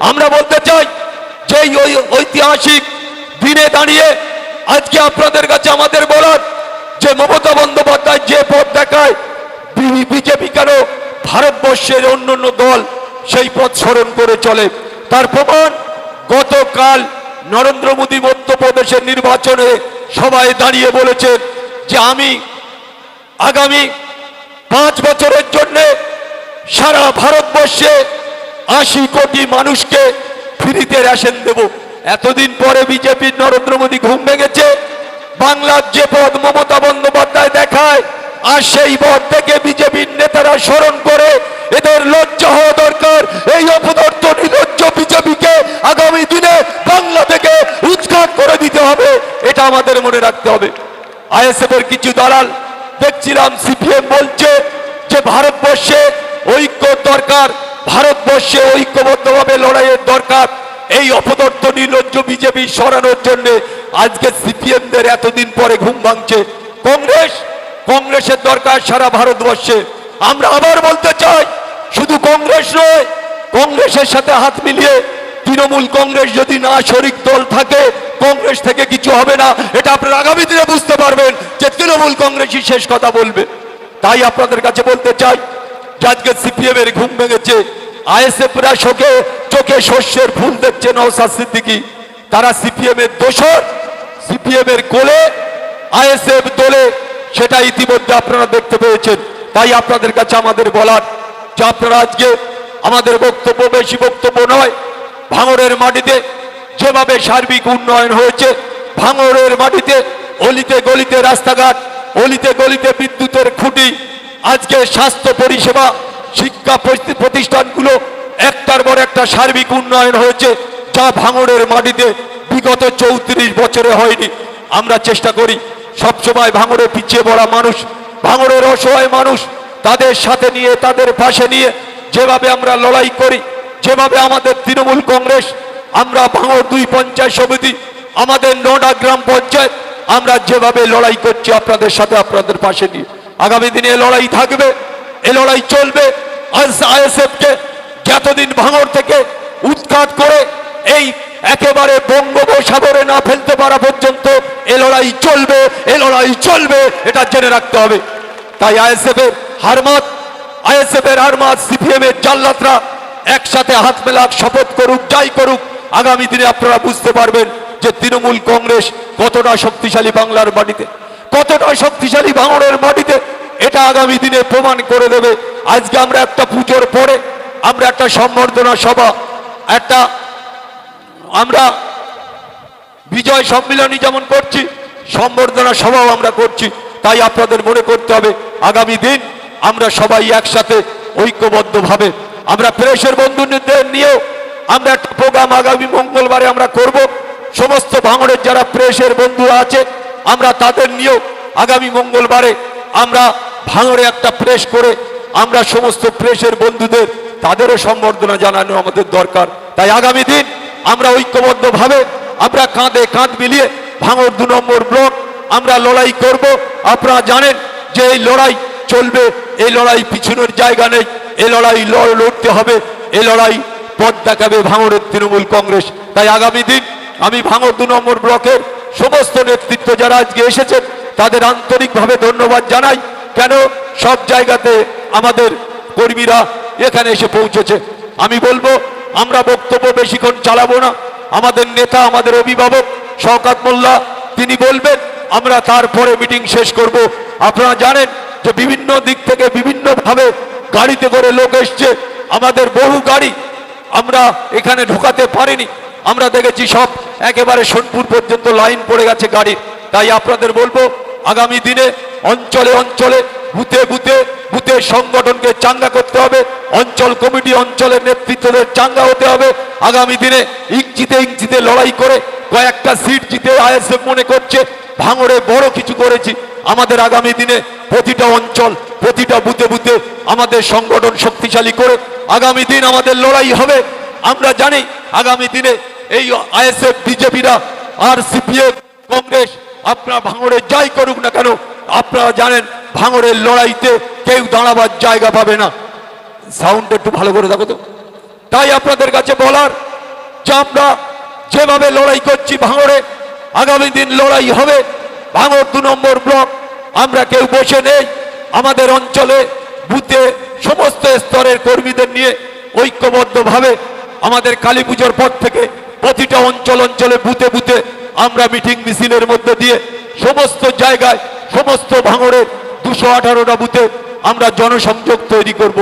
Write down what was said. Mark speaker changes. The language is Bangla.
Speaker 1: আমরা বলতে চাই যে ঐ- ঐতিহাসিক দিনে দাঁড়িয়ে আজকে আপনাদের কাছে আমাদের বলার যে মমতা বন্দ্যোপাধ্যায় যে পথ দেখায় বিজেপি কেন ভারতবর্ষের অন্য অন্য দল সেই পথ স্মরণ করে চলে। তার প্রমাণ, গতকাল নরেন্দ্র মোদী মধ্যপ্রদেশের নির্বাচনে সবাই দাঁড়িয়ে বলেছেন যে আমি আগামী পাঁচ বছরের জন্যে সারা ভারতবর্ষে আশি কোটি মানুষকে ফ্রিতে রেশন দেব। এতদিন পরে বিজেপির নরেন্দ্র মোদী ঘুম ভেঙেছে। বাংলার যে পদ মমতা বন্দ্যোপাধ্যায় দেখায়, আর সেই পদ থেকে বিজেপির নেতারা স্মরণ করে, এদের লজ্জা হওয়া দরকার। এই অপদার্থ, নির্লজ্জ বিজেপিকে আগামী দিনে বাংলা থেকে উৎখাত করে দিতে হবে, এটা আমাদের মনে রাখতে হবে। আইএসএফ এর কিছু দালাল, দেখছিলাম সিপিএম বলছে যে ভারতবর্ষে ঐক্য দরকার। ভারতবর্ষে ঐক্যবদ্ধভাবে লড়াইয়ের দরকার। এই অপদর্থ নির্লজ্জ বিজেপি সরানোর জন্য আজকে সিপিএমদের এতদিন পরে ঘুম ভাঙছে। কংগ্রেস, কংগ্রেসের দরকার সারা ভারতবর্ষে। আমরা আবার বলতে চাই, শুধু কংগ্রেস নয়, কংগ্রেসের সাথে হাত মিলিয়ে তৃণমূল কংগ্রেস যদি না শরিক দল থাকে, কংগ্রেস থেকে কিছু হবে না। এটা আপনারা আগামী দিনে বুঝতে পারবেন যে তৃণমূল কংগ্রেসই শেষ কথা বলবে। তাই আপনাদের কাছে বলতে চাই আজকে সিপিএম এর ঘুম ভেঙেছে। আইএসএফরা শোকে, চোখে শস্যের ফুল দেখছে নৌসাদ সিদ্দিকি। তারা সিপিএম এর দোষর সিপিএম এর কোলে, আইএসএফ দলে। সেটা ইতিমধ্যে আপনারা দেখতে পেয়েছেন। তাই আপনাদের কাছে আমাদের বলার যে আপনারা আজকে আমাদের বক্তব্য বেশি বক্তব্য নয় ভাঙরের মাটিতে যেভাবে সার্বিক উন্নয়ন হয়েছে ভাঙরের মাটিতে অলিতে গলিতে রাস্তাঘাট, অলিতে গলিতে বিদ্যুতের খুঁটি আজকে স্বাস্থ্য পরিষেবা, শিক্ষা প্রতিষ্ঠানগুলো একটার পর একটা সার্বিক উন্নয়ন হয়েছে, যা ভাঙড়ের মাটিতে বিগত চৌত্রিশ বছরে হয়নি। আমরা চেষ্টা করি, সবসময় ভাঙড়ে পিছিয়ে পড়া মানুষ, ভাঙড়ের অসহায় মানুষ, তাদের সাথে নিয়ে, তাদের পাশে নিয়ে যেভাবে আমরা লড়াই করি, যেভাবে আমাদের তৃণমূল কংগ্রেস, আমরা ভাঙড় দুই পঞ্চায়েত সমিতি, আমাদের নডা গ্রাম পঞ্চায়েত, আমরা যেভাবে লড়াই করছি আপনাদের সাথে, আপনাদের পাশে নিয়ে। আগামী দিনে লড়াই থাকবে, এ লড়াই চলবে। আইএসএফকে যতদিন ভাঙড় থেকে উৎখাত করে এই একেবারে বঙ্গোপসাগরে না ফেলতে পারা পর্যন্ত এ লড়াই চলবে, এ লড়াই চলবে, এটা জেনে রাখতে হবে। তাই আইএসএফ এর হারমাত আইএসএফ এর হারমাত সিপিএম এর জাল্লাতরা একসাথে হাত মেলাক, শপথ করুক, যাই করুক, আগামী দিনে আপনারা বুঝতে পারবেন যে তৃণমূল কংগ্রেস কতটা শক্তিশালী বাংলার মাটিতে কতটা শক্তিশালী ভাঙড়ের মাটিতে এটা আগামী দিনে প্রমাণ করে দেবে। আজকে আমরা একটা পুজোর পরে আমরা একটা সম্বর্ধনা সভা, একটা আমরা বিজয় সম্মিলনী যেমন করছি, সম্বর্ধনা সভাও আমরা করছি। তাই আপনাদের মনে করতে হবে, আগামী দিন আমরা সবাই একসাথে ঐক্যবদ্ধভাবে আমরা প্রেসের বন্ধু বন্ধুদের নিয়েও আমরা একটা প্রোগ্রাম আগামী মঙ্গলবারে আমরা করব। সমস্ত ভাঙড়ের যারা প্রেসের বন্ধু আছে আমরা তাদের নিয়েও আগামী মঙ্গলবারে আমরা ভাঙড়ে একটা প্রেস করে আমরা সমস্ত প্রেসের বন্ধুদের তাদেরও সম্বর্ধনা জানানো আমাদের দরকার। তাই আগামী দিন আমরা ঐক্যবদ্ধভাবে আমরা কাঁধে কাঁধ মিলিয়ে ভাঙড় দু নম্বর ব্লক আমরা লড়াই করব। আপনারা জানেন যে এই লড়াই চলবে, এই লড়াই পিছনের জায়গা নেই, এই লড়াই লড়- লড়তে হবে, এই লড়াই পথ দেখাবে ভাঙড়ের তৃণমূল কংগ্রেস। তাই আগামী দিন আমি ভাঙড় দু নম্বর ব্লকের সমস্ত নেতৃত্ব যারা আজকে এসেছেন, তাদের আন্তরিকভাবে ধন্যবাদ জানাই। কেন? সব জায়গাতে আমাদের কর্মীরা এখানে এসে পৌঁছেছে। আমি বলব, আমরা বক্তব্য বেশিক্ষণ চালাবো না। আমাদের নেতা, আমাদের অভিভাবক শওকাত মোল্লা, তিনি বলবেন, আমরা তারপরে মিটিং শেষ করব। আপনারা জানেন যে বিভিন্ন দিক থেকে বিভিন্নভাবে গাড়িতে করে লোক এসছে। আমাদের বহু গাড়ি আমরা এখানে ঢোকাতে পারিনি। আমরা দেখেছি সব একেবারে সোনপুর পর্যন্ত লাইন পড়ে গেছে গাড়ির। তাই আপনাদের বলব, আগামী দিনে অঞ্চলে অঞ্চলে, বুথে বুথে বুথের সংগঠনকে চাঙ্গা করতে হবে। অঞ্চল কমিটি অঞ্চলের নেতৃত্বদের চাঙ্গা হতে হবে। আগামী দিনে ইঞ্চিতে ইঞ্চিতে লড়াই করে কয়েকটা সিট জিতে আইএসএফ মনে করছে, ভাঙড়ে বড় কিছু করেছি। আমাদের আগামী দিনে প্রতিটা অঞ্চল, প্রতিটা বুথে বুথে আমাদের সংগঠন শক্তিশালী করে আগামী দিন আমাদের লড়াই হবে। আমরা জানি আগামী দিনে এই আইএসএফ, বিজেপিরা, আর সিপিএম, কংগ্রেস, আপনারা ভাঙড়ে যাই করুক না কেন, আপনারা জানেন ভাঙড়ের লড়াইতে কেউ দাঁড়াবার জায়গা পাবে না। সাউন্ড একটু ভালো করে দেখো তো। তাই আপনাদের কাছে বলার যে আমরা যেভাবে লড়াই করছি ভাঙড়ে, আগামী দিন লড়াই হবে। ভাঙড় দু নম্বর ব্লক, আমরা কেউ বসে নেই। আমাদের অঞ্চলে বুথে সমস্ত স্তরের কর্মীদের নিয়ে ঐক্যবদ্ধভাবে আমাদের কালী পুজোর পর থেকে প্রতিটা অঞ্চল অঞ্চলে বুথে বুথে আমরা মিটিং মিছিলের মধ্যে দিয়ে সমস্ত জায়গায়, সমস্ত ভাঙড়ের দুশো আঠারোটা বুথে আমরা জনসংযোগ তৈরি করব।